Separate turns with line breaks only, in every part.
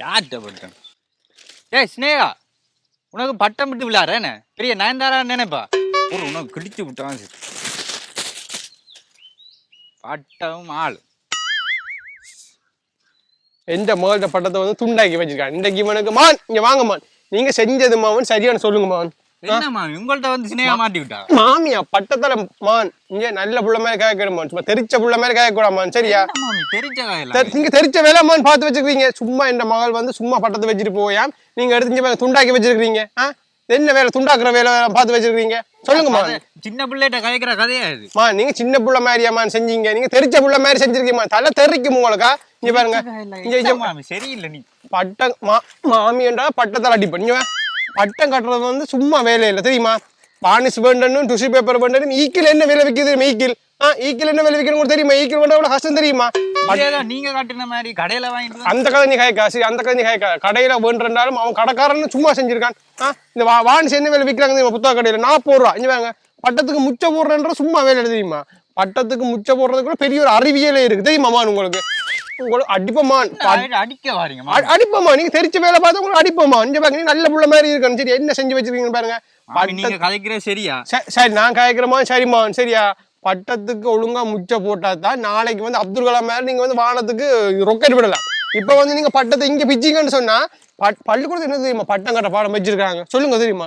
யார்கிட்ட பட்டம் ஏய் ஸ்னேகா உனக்கு பட்டம் விட்டு என்ன? பெரிய நயன்தாரா நினைப்பா? ஒரு உனக்கு கிடிச்சு விட்டான் சரி. பட்டம் ஆள்.
எந்த மகள்கிட்ட பட்டத்தை வந்து துண்டாக்கி வச்சிருக்காங்க இன்றைக்கு இவனுக்கு மான். இங்க வாங்க மான். நீங்க செஞ்சது மாவன் சரியான சொல்லுங்க மான்.
என்னம்மா உங்கள்ட்ட வந்து ஸ்னேகா மாட்டி விட்டா
மாமியா பட்டத்துல மான். இங்க நல்ல புள்ள மாதிரி கேட்கணும் மான். சும்மா தெரிச்ச புள்ள மாதிரி மான். சரியா?
என்ன மாமி? தெரிஞ்ச காயெல்லாம்
தெ- நீங்க தெரிச்ச வேலை மான் பார்த்து வச்சிருக்கீங்க சும்மா இந்த மகள் வந்து சும்மா பட்டத்தை வச்சுட்டு போயாம் நீங்க எடுத்து துண்டாக்கி வச்சிருக்கீங்க என்ன வேலை? துண்டாக்குற வேலை பார்த்து வச்சிருக்கீங்க சொல்லுங்க மான்.
சின்ன பிள்ளைகிட்ட கதைக்கிற கதையா இது?
மா நீங்க சின்ன புள்ள மாதிரியா மான் செஞ்சீங்க? நீங்க தெரிச்ச புள்ள மாதிரி செஞ்சிருக்கீங்க மான். தலை தெரிக்கும் உங்களுக்கா இங்க பாருங்க.
சரியில்லை நீ.
பட்டம் மா மாமியன்றா பட்டத்தால் அடிப்பேன். இங்க வா. பட்டம் கட்டுறது வந்து சும்மா வேலை இல்லை. தெரியுமா? பானிஸ் வேண்டனும் டுஷி பேப்பர் வேண்டனும் ஈக்கில் என்ன விலை விற்கிது? ஈக்கில் ஆ ஈக்கில் என்ன விலை கூட தெரியுமா? ஈக்கில் வேண்ட எவ்வளவு கஷ்டம் தெரியுமா?
நீங்க காட்டுன மாதிரி கடையில வாங்கிட்டு
அந்த கதை நீ காய்க்கா சரி அந்த கதை நீ காய்க்கா கடையில வேண்டாலும் அவன் கடைக்காரன் சும்மா செஞ்சிருக்கான். ஆ இந்த வானிஸ் என்ன விலை விற்கிறாங்க தெரியுமா? புத்தக கடையில நாற்பது ரூபா. இங்க வாங்க பட்டத்துக்கு முச்ச போடுறன்ற சும்மா வேலை தெரியுமா? பட்டத்துக்கு முச்ச போடுறதுக்குள்ள பெரிய ஒரு அறிவியலே இருக்கு தெரியுமாமான் உங்களுக்கு? உங்களுக்கு அடிப்பமான்
அடி- அடிக்க வாரீங்க
அடிப்போமா நீங்க தெரிச்ச வேலை பார்த்து உங்களுக்கு அடிப்போமா இங்க பாருங்க நல்ல புள்ள மாதிரி இருக்கணும். சரி என்ன செஞ்சு வச்சிருக்கீங்க பாருங்க.
நீங்க கதைக்கிற சரியா?
சரி நான் காய்க்கிறமா சரிம்மா சரியா? பட்டத்துக்கு ஒழுங்கா முச்ச போட்டா தான் நாளைக்கு வந்து அப்துல் கலாம் மேல நீங்க வந்து வானத்துக்கு ரொக்கெட் விடலாம். இப்ப வந்து நீங்க பட்டத்தை இங்க பிச்சிங்கன்னு சொன்னா பள்ளிக்கூடத்துல என்ன தெரியுமா? பட்டம் கட்ட பாடம் வச்சிருக்காங்க. சொல்லுங்க தெரியுமா?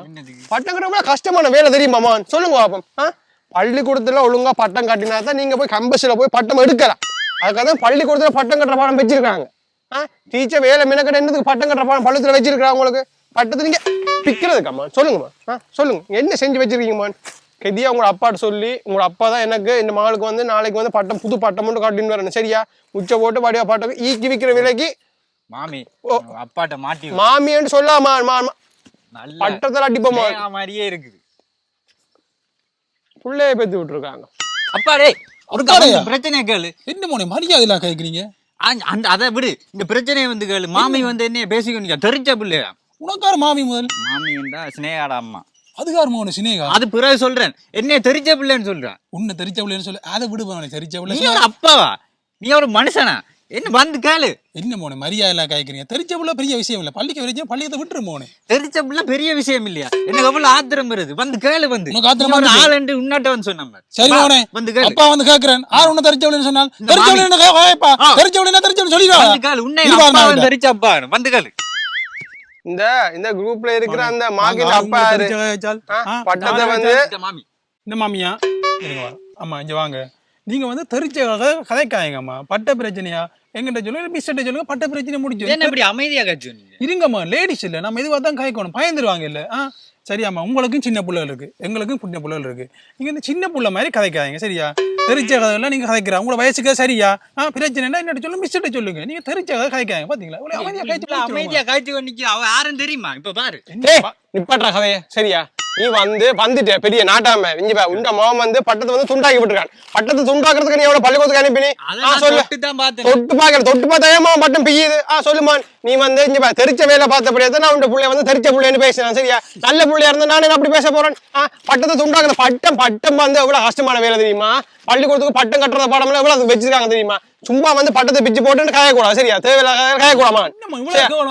பட்டம் கட்ட கஷ்டமான வேலை தெரியுமாமா சொல்லுங்க பாப்போம். ஆ? பள்ளிக்கூடத்துல ஒழுங்கா பட்டம் கட்டினா தான் நீங்க போய் கம்பஸ்ல போய் பட்டம் எடுக்கலாம். அதுக்காக தான் பள்ளிக்கூடத்துல பட்டம் கட்டுற பாடம் வச்சிருக்காங்க. ஆ டீச்சர் வேலை மினக்கடை என்னதுக்கு பட்டம் கட்டுற பாடம் பள்ளத்துல வச்சிருக்காங்க உங்களுக்கு? பட்டத்தை நீங்க பிக்கிறதுக்காம்மா சொல்லுங்கம்மா. ஆ சொல்லுங்க. என்ன செஞ்சு வச்சிருக்கீங்கம்மா? கெதியா உங்களோட அப்பாட்ட சொல்லி உங்களோட அப்பா தான் எனக்கு இந்த மகளுக்கு வந்து நாளைக்கு வந்து பட்டம் புது பட்டம் மட்டும் காட்டின்னு வரணும். சரியா? உச்ச போட்டு வடிவா பட்டம் ஈக்கி விற்கிற விலைக்கு
மாமி
ஓ.
அப்பாட்ட மாட்டி விடு.
மாமியான்னு சொல்லாமா பட்டத்தில் அடிப்போமா?
மாதிரியே இருக்குது.
புள்ளைய பெத்து விட்டுருக்காங்க.
அப்பா டேய் ஒரு? பிரச்சனை கேளு.
என்ன மோனே மரியாதை எல்லாம் கேட்குறீங்க
அந்த- அந்த அதை விடு. இந்த பிரச்சனையை வந்து கேளு. மாமி வந்து என்ன பேசிக்கொண்டு தெரிஞ்ச பிள்ளையா?
உனக்கார மாமி முதல்?
மாமி என்றா ஸ்னேகாட அம்மா.
அதுக்கார மோனே சினேகா
அது பிறகு சொல்றேன். என்ன தெரிஞ்ச பிள்ளைன்னு சொல்றேன்
உன்னை தெரிச்ச பிள்ளைன்னு சொல்லி. அதை விடுவானே தெரிச்ச
நீ
பிள்ளை
ஒரு அப்பாவா? நீ ஒரு மனுஷனா? என்ன வந்து கேளு.
என்ன மோனே மரியாதை எல்லாம் கேட்குறீங்க தெரிச்ச பிள்ளை பெரிய விஷயம் இல்லை. பள்ளிக்கு வரைக்கும் பள்ளியத்தை விட்டுரு மோனே.
தெரிஞ்ச பிள்ளை பெரிய விஷயம் இல்லையா? எனக்கு அவ்வளவு ஆத்திரம் வருது. வந்து கேளு வந்து.
உனக்கு ஆத்திரமா?
ஆள் என்று உன்னாட்ட வந்து சொன்ன
சரி மோனே.
வந்து கேளு.
அப்பா வந்து கேட்கிறேன் ஆறு உன்னை தெரிச்ச பிள்ளைன்னு சொன்னால்
இந்த
தெரிச்ச
மாமி-
பிள்ளைன்னு கேப்பா
ஆ.
தெரிச்ச பிள்ளைன்னா தெரிச்ச பிள்ளை சொல்லிடுவா?
வந்து கேளு. உன்னை அப்பா
நாயுடு.
தெரிச்ச அப்பா வந்து கேளு.
இந்த இந்த குரூப்ல இருக்கிற அந்த மார்க்கின் அப்பா பட்டத்தை வந்து
இந்த மாமி.
இந்த மாமியா. அம்மா இங்க வாங்க. நீங்க வந்து தெரிச்ச கதை கதைக்காயங்கம்மா பட்ட பிரச்சனையா? எங்கிட்ட சொல்லுங்க மிஸ்டர்ட்ட சொல்லுங்க பட்ட பிரச்சனை
என்ன இப்படி அமைதியா கட்சி நீங்க
இருங்கம்மா லேடிஸ் இல்ல நம்ம இதுவா தான் காய்க்கணும் பயந்துருவாங்க இல்ல. ஆ சரியாம்மா உங்களுக்கும் சின்ன பிள்ளைகள் இருக்கு. எங்களுக்கும் சின்ன பிள்ளைகள் இருக்கு. நீங்க இந்த சின்ன புள்ள மாதிரி கதைக்காதீங்க சரியா? தெரிச்ச கதையெல்லாம் நீங்க கதைக்கிற உங்களோட வயசுக்கு சரியா? ஆ பிரச்சனைனா என்னட்டு சொல்லுங்க மிஸ்டர்ட்ட சொல்லுங்க. நீங்க தெரிச்ச கதை கதைக்காங்க பாத்தீங்களா? இவ்வளவு அமைதியா
இவ்வளவு
கழிச்சு
அமைதியா காய்ச்சி கொண்டிக்கு அவ யாரும் தெரியுமா? இப்ப பாரு.
நிப்பாட்டுற கதைய சரியா? நீ வந்து வந்துட்ட பெரிய நாட்டாம. இங்க உண்ட மாமன் வந்து பட்டத்தை வந்து துண்டாக்கி விட்டுருக்கான். பட்டத்தை துண்டாக்குறதுக்கு நீ எவ்வளவு பள்ளிக்கூடத்துக்கு அனுப்பி ஆ
அதான்
சொல்லு
தொட்டு
தொட்டு பாக்கற தொட்டு பார்த்தா ஏமா பட்டம் பிய்யுது? ஆ சொல்லுமா நீ வந்து இங்க தெரிச்ச வேலை பார்த்தபடியே நான் உண்ட புள்ளைய வந்து தெரிச்ச புள்ளைன்னு பேசுறேன் சரியா? நல்ல புள்ளையா இருந்தா நானே அப்படி பேச போறேன். ஆ பட்டத்தை துண்டாக்குற பட்டம் பட்டம் வந்து எவ்வளவு கஷ்டமான வேலை தெரியுமா? பள்ளிக்கூடத்துக்கு பட்டம் கட்டுற பாடம்லாம் எவ்வளவு வச்சிருக்காங்க தெரியுமா? சும்மா வந்து பட்டத்தை பிச்சு போட்டு காயக்கூடாது. சரியா? தேவையில்லாத காயக்கூடாமா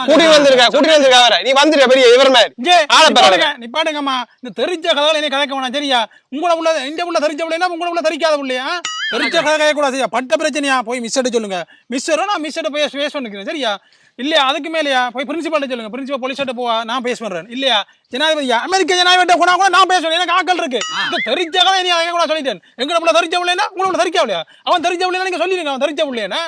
கூட்டி வந்திருக்க கூட்டி வந்திருக்க வேற. நீ வந்துட்ட பெரிய இவர் மாதிரி ஆளை பாருங்க.
நிப்பாட்டுங்கம்மா இந்த தெரிஞ்ச கதைகளை என்ன கதைக்க வேணாம் சரியா? உங்களை உள்ள இந்த உள்ள தெரிஞ்ச பிள்ளைனா உங்களை உள்ள தெரிக்காத பிள்ளையா? தெரிஞ்ச கதை கேட்கக்கூடாது சரியா? பட்ட பிரச்சனையா? போய் மிஸ் சொல்லுங்க. மிஸ்ஸரோ நான் மிஸ் போய் பேச பண்ணிக்கிறேன் சரியா? இல்லையா? அதுக்கு மேலையா? போய் பிரின்சிபால்ட்ட சொல்லுங்க. பிரின்சிபல் போலீஸ்கிட்ட போவா நான் பேச பண்றேன். இல்லையா? ஜனாதிபதியா? அமெரிக்க ஜனாதிபதி கூட கூட நான் பேசுவேன். எனக்கு ஆக்கள் இருக்கு. இந்த தெரிஞ்ச கதை நீ அதை கூட சொல்லிட்டேன். எங்க உள்ள தெரிஞ்ச பிள்ளைனா உங்களை உள்ள தெரிக்க பிள்ளையா அவன் தெரிஞ்ச பிள்ளைனா நீங்க சொல்லிடுங்க அவன் தெரிஞ்ச பிள்ளையா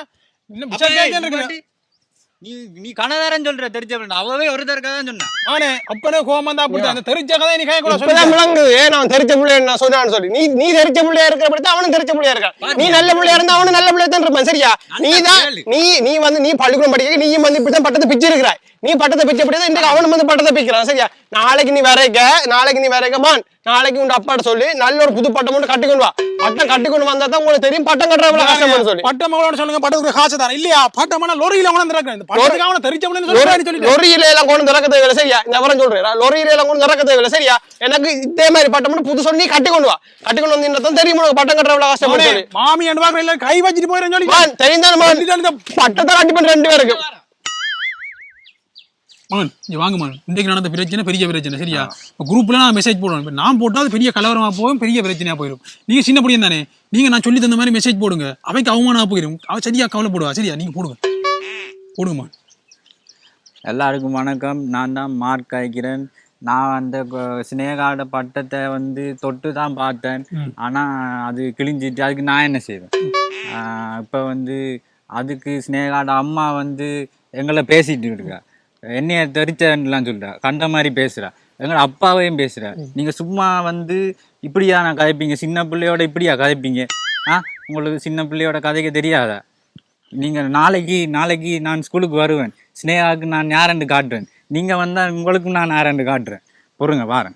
நீ நீ கனதாரன் சொல்ற தெரிஞ்ச பிள்ளை அவவே ஒரு தடவை தான் சொன்னா
நானே அப்பனே கோமம் தான் அப்படி அந்த தெரிஞ்ச கதை நீ கேட்க கூட
இப்பதான் விளங்குது. ஏன் அவன் தெரிச்ச பிள்ளைய நான் சொன்னான்னு சொல்லி. நீ நீ தெரிச்ச பிள்ளையா இருக்கிறபடி தான் அவனும் தெரிச்ச பிள்ளையா இருக்கான். நீ நல்ல பிள்ளையா இருந்தா அவனும் நல்ல பிள்ளையா தான் இருப்பான். சரியா? நீ தான். நீ நீ வந்து நீ பள்ளிக்கூடம் படிக்க நீயும் வந்து இப்படிதான் பட்டத்தை பிச்சு இருக்கிறாய் நீ பட்டத்தை பிச்சபடி தான் இன்றைக்கு அவனும் வந்து பட்டத்தை பிக்கிறான். சரியா? நாளைக்கு நீ வரைக்க நாளைக்கு நீ வரைக்க மான். நாளைக்கு உங்க அப்பாட்ட சொல்லி. நல்ல ஒரு புது பட்டம் மட்டும் கட்டிக்கொண்டு வா. பட்டம் கட்டிக்கொண்டு வந்தா தான் உங்களுக்கு தெரியும். பட்டம் கட்டுறவங்கள கஷ்டம்னு சொல்லி.
பட்ட மகளோட சொல்லுங்க. பட்டத்துக்கு காசு தானே. இல்லையா? பட்டமான லொரியில கொண்டு
லொரியில எல்லாம் கொண்டு திறக்க தேவையில்லை சரியா இந்த விவரம் சொல்றேன். லொரியில எல்லாம் கொண்டு திறக்க தேவையில்லை சரியா எனக்கு இதே மாதிரி பட்டம் புது சொல்லி கட்டி கொண்டு வா. கட்டி கொண்டு வந்து தான் தெரியும் உனக்கு பட்டம் கட்டுறவங்கள கஷ்டம்னு சொல்லி.
மாமி அண்டு பாக்குற இல்ல கை வச்சிட்டு சொல்லி.
தெரிந்தாலும் மான். பட்டத்தை கட்டி பண்ண ரெண்டு பேருக்கு.
மகன் இங்க வாங்க மகன் இன்றைக்கு நடந்த பிரச்சனை பெரிய பிரச்சனை சரியா? இப்போ நான் மெசேஜ் போடுவேன். இப்போ நான் போட்டால் அது பெரிய கலவரமா போகும் பெரிய பிரச்சனையா போயிடும் நீங்க சின்ன பையன் தானே. நீங்க நான் சொல்லி தந்த மாதிரி மெசேஜ் போடுங்க. அவைக்கு அவமானமா போயிடும் அவ சரியா கவலைப்படுவா சரியா? நீங்க போடுங்க. மகன்
எல்லாருக்கும் வணக்கம். நான் தான் மார்க் காய்க்கிறேன் நான் அந்த சினேகாட பட்டத்தை வந்து தொட்டு தான் பார்த்தேன். ஆனால் அது கிழிஞ்சிட்டு அதுக்கு நான் என்ன செய்வேன்? இப்போ வந்து அதுக்கு சினேகாட அம்மா வந்து எங்களை பேசிட்டு இருக்கா. என்னைய தெரிச்சேன்லாம் சொல்றா. கண்ட மாதிரி பேசுறா. எங்களை அப்பாவையும் பேசுறா. நீங்க சும்மா வந்து இப்படியா நான் கதைப்பீங்க? சின்ன பிள்ளையோட இப்படியா கதைப்பீங்க? ஆ உங்களுக்கு சின்ன பிள்ளையோட கதைக்க தெரியாதா? நீங்கள் நாளைக்கு நாளைக்கு நான் ஸ்கூலுக்கு வருவேன். ஸ்னேகாவுக்கு நான் யாரென்று காட்டுவேன் நீங்கள் வந்தால் உங்களுக்கும் நான் யாரென்று காட்டுறேன். பொறுங்க வாரேன்.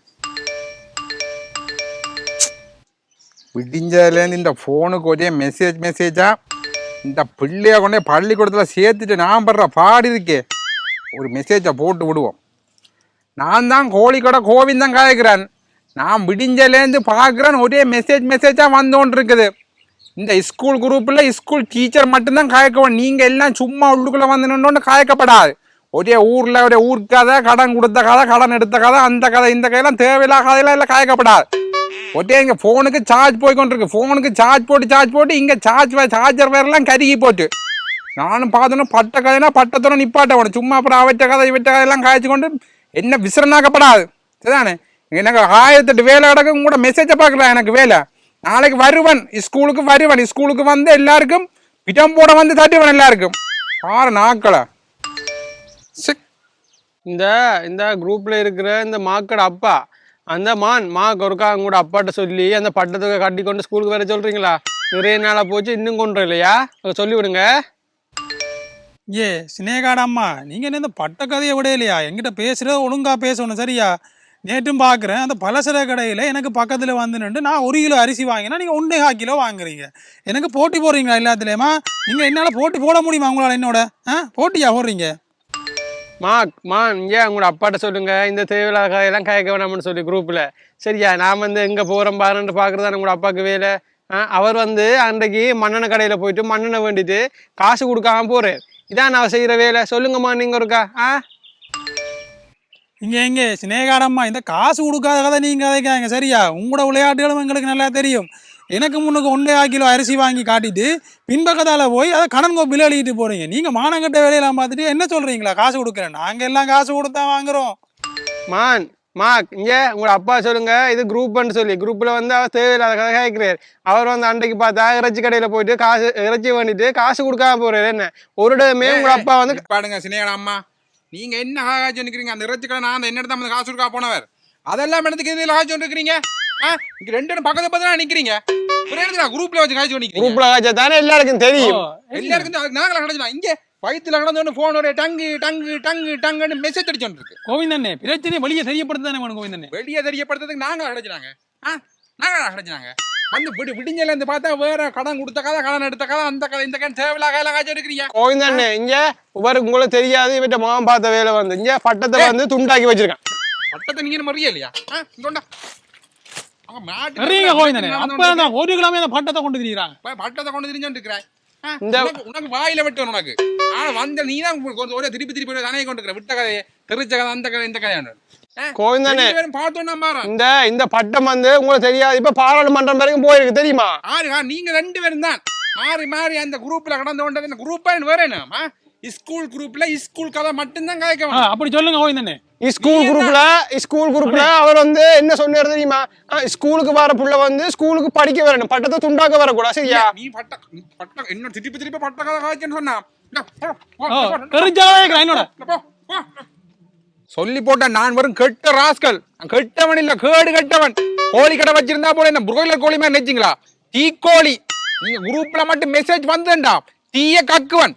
விடிஞ்சதுலேருந்து இந்த ஃபோனுக்கு ஒரே மெசேஜ் மெசேஜா இந்த பிள்ளைய கொண்டே பள்ளிக்கூடத்தில் சேர்த்துட்டு நான் படுற பாடு இருக்கே ஒரு மெசேஜை போட்டு விடுவோம். நான் தான் கோழிக்கடை கோவிந்த் தான் காய்க்கிறேன். நான் விடிஞ்சலேருந்து பார்க்குறேன் ஒரே மெசேஜ் மெசேஜாக வந்தோன்னு இருக்குது இந்த ஸ்கூல் குரூப்பில் ஸ்கூல் டீச்சர் மட்டும்தான் காய்க்கவும் நீங்கள் எல்லாம் சும்மா உள்ளுக்குள்ளே வந்து நின்று காய்க்கப்படாது. ஒரே ஊரில் ஒரே ஊர் கதை கடன் கொடுத்த கதை கடன் எடுத்த கதை அந்த கதை இந்த கதையெல்லாம் தேவையில்லாத கதையெல்லாம் இல்லை காயக்கப்படாது. ஒட்டே இங்கே ஃபோனுக்கு சார்ஜ் போய்கொண்டிருக்கு ஃபோனுக்கு சார்ஜ் போட்டு சார்ஜ் போட்டு இங்கே சார்ஜ் சார்ஜர் வேறெல்லாம் கருகி போட்டு. நானும் பார்த்தோன்னா பட்ட கதைனா பட்டத்தோட நிப்பாட்ட உடனே சும்மா அப்புறம் அவற்ற கதை இவற்ற கதையெல்லாம் காய்ச்சி கொண்டு என்ன விசிறனாக்கப்படாது. சரிதானே? எனக்கு ஆயிரத்தெட்டு வேலை கிடக்கும் கூட மெசேஜை பார்க்குறேன் எனக்கு வேலை. நாளைக்கு வருவன் ஸ்கூலுக்கு வருவன் ஸ்கூலுக்கு வந்து எல்லாருக்கும் பிடம் போட வந்து தட்டுவன் எல்லாருக்கும் ஆறு நாட்களை சிக்
இந்த இந்த குரூப்ல இருக்கிற இந்த மாக்கோட அப்பா அந்த மான் மாக்கு ஒருக்கா கூட அப்பாட்ட சொல்லி அந்த பட்டத்தை கட்டி கொண்டு ஸ்கூலுக்கு வர சொல்றீங்களா நிறைய நாளா போச்சு இன்னும் கொண்டு இல்லையா அதை சொல்லி விடுங்க
ஏ சினேகாட அம்மா நீங்க என்ன இந்த பட்ட கதையை விட இல்லையா என்கிட்ட பேசுறது ஒழுங்கா பேசணும் சரியா நேற்றும் பார்க்குறேன் அந்த பலசர கடையில் எனக்கு பக்கத்தில் வந்து நின்று நான் ஒரு கிலோ அரிசி வாங்கினா நீங்கள் ஒன்றே கால் கிலோ வாங்குறீங்க. எனக்கு போட்டி போடுறீங்களா எல்லாத்துலேயுமா? நீங்கள் என்னால் போட்டி போட முடியுமா உங்களால் என்னோட? ஆ? போட்டியா போடுறீங்க?
மா மா இங்கே உங்களோட அப்பாட்ட சொல்லுங்கள் இந்த தேவையில்லாத எல்லாம் கேட்க வேணாம்னு சொல்லி குரூப்பில் சரியா? நான் வந்து எங்க போறேன் பாருன்னு பாக்குறதா உங்களோட அப்பாவுக்கு வேலை. ஆ, அவர் வந்து அன்றைக்கு மண்ணெண்ணை கடையில் போயிட்டு மண்ணெண்ணை வேண்டிட்டு காசு கொடுக்காம போகிறேன் இதான் நான் செய்கிற வேலை. சொல்லுங்கம்மா நீங்கள் இருக்கா ஆ?
இங்கே எங்கே சினேகாடம்மா இந்த காசு கொடுக்காத கதை நீங்கள் கதைக்காங்க சரியா? உங்களோட விளையாட்டுகளும் எங்களுக்கு நல்லா தெரியும். எனக்கு முன்னுக்கு ஒன்றே ஆறு கிலோ அரிசி வாங்கி காட்டிட்டு பின்பக்கத்தால் போய் அதை கடன் கோப்பில் எழுதிட்டு போகிறீங்க நீங்கள் மானங்கட்ட வேலையெல்லாம் பார்த்துட்டு என்ன சொல்கிறீங்களா காசு கொடுக்குறேன். நாங்கள் எல்லாம் காசு கொடுத்தா வாங்குறோம்.
மான் மாக் இங்க உங்களோட அப்பா சொல்லுங்க. இது குரூப்னு சொல்லி குரூப்ல வந்து அவர் தேவையில்லாத கதை கேட்கிறார். அவர் வந்து அன்றைக்கு பார்த்தா இறைச்சி கடையில போயிட்டு காசு இறைச்சி வேண்டிட்டு காசு கொடுக்காம போறாரு. என்ன? ஒரு இடமே உங்களோட அப்பா வந்து
பாடுங்க சினேகா அம்மா நீங்க என்ன காய்ச்சி நிக்கிறீங்க அந்த இறைச்சிக்கடை நான் அந்த என்ன எடுத்து காசு இருக்கா போனவர். அதெல்லாம் இடத்துக்கு இதில் காய்ச்சி இருக்கிறீங்க ஆ? இங்க ரெண்டு பக்கத்து பக்கத்துல இடத்துல குரூப்ல வச்சு காய்ச்சி நிக்கிறீங்க
குரூப்ல காய்ச்சா தானே எல்லாருக்கும் தெரியும்.
எல்லாருக்கும் நாங்கள கிடைச்சலாம் இங்க வயித்துல கடந்தோன்னு போன் ஒரு டங்கு டங்கு டங்கு டங்குன்னு மெசேஜ் அடிச்சோன்னு இருக்கு
கோவிந்தண்ணே பிரச்சனை வெளியே தெரியப்படுத்தானே வேணும் கோவிந்தண்ணே
வெளியே தெரியப்படுத்துறதுக்கு நாங்க கிடைச்சினாங்க ஆ? நாங்க கிடைச்சினாங்க வந்து விடு விடிஞ்சல இருந்து பார்த்தா வேற கடன் கொடுத்த கதை கடன் எடுத்த கதை அந்த கதை இந்த கதை தேவையில்லாத கதை காய்ச்சி எடுக்கிறீங்க.
கோவிந்தண்ணே இங்க இவருக்கு உங்களுக்கு தெரியாது இவற்ற மகன் பார்த்த வேலை வந்து இங்க பட்டத்தை வந்து துண்டாக்கி வச்சிருக்கான்.
பட்டத்தை நீங்க மறிய இல்லையா? மாட்டு
நிறைய கோவிந்தண்ணே? அப்போ தான் ஒரு கிலோமே அந்த பட்டத்தை கொண்டு திரிகிறாங்க
பட்டத்தை கொண்டு திரிஞ்சோண்டு இருக்கிறாய் ஆ,
இந்த-
உனக்கு- வாயில வெட்டணும் உனக்கு. ஆனா வந்த நீ தான் ஒரே திருப்பி திருப்பி தானே கொண்டு விட்ட கதையை தெரிச்ச கதை அந்த கதை இந்த கதை
கோவிந்தண்ணே
பார்த்தோன்னா மாறா
இந்த இந்த பட்டம் வந்து உங்களுக்கு தெரியாது. இப்ப பாராளுமன்றம் வரைக்கும் போயிருக்கு தெரியுமா?
ஆறு நீங்க ரெண்டு பேரும் தான். மாறி மாறி அந்த குரூப்ல கடந்து கொண்டது இந்த குரூப்பா வேற என்ன? ஸ்கூல் குரூப்ல ஸ்கூல் கதை மட்டும்தான் காய்க்க
அப்படி சொல்லுங்க கோவிந்தண்ணே
ஸ்கூல் குரூப்ல ஸ்கூல் குரூப்ல அவர் வந்து என்ன சொன்னாரு தெரியுமா? ஸ்கூலுக்கு வர புள்ள வந்து ஸ்கூலுக்கு படிக்க வரணும் பட்டத்தை துண்டாக்க வரக்கூடாது சரியா?
நீ பட்ட பட்ட என்ன திருப்பி திருப்பி பட்ட கதை காய்ச்சன்னு சொன்னா. சொல்லி போட்டேன் நான் வரும் கெட்ட ராஸ்கல். நான் கெட்டவன் இல்ல கேடு கெட்டவன். கோழி கடை வச்சிருந்தா போல என்ன புரோயிலர் கோழி மாதிரி நினைச்சீங்களா? தீக்கோழி நீங்க குரூப்ல மட்டும் மெசேஜ் வந்தேன்டா. தீய கக்குவன்.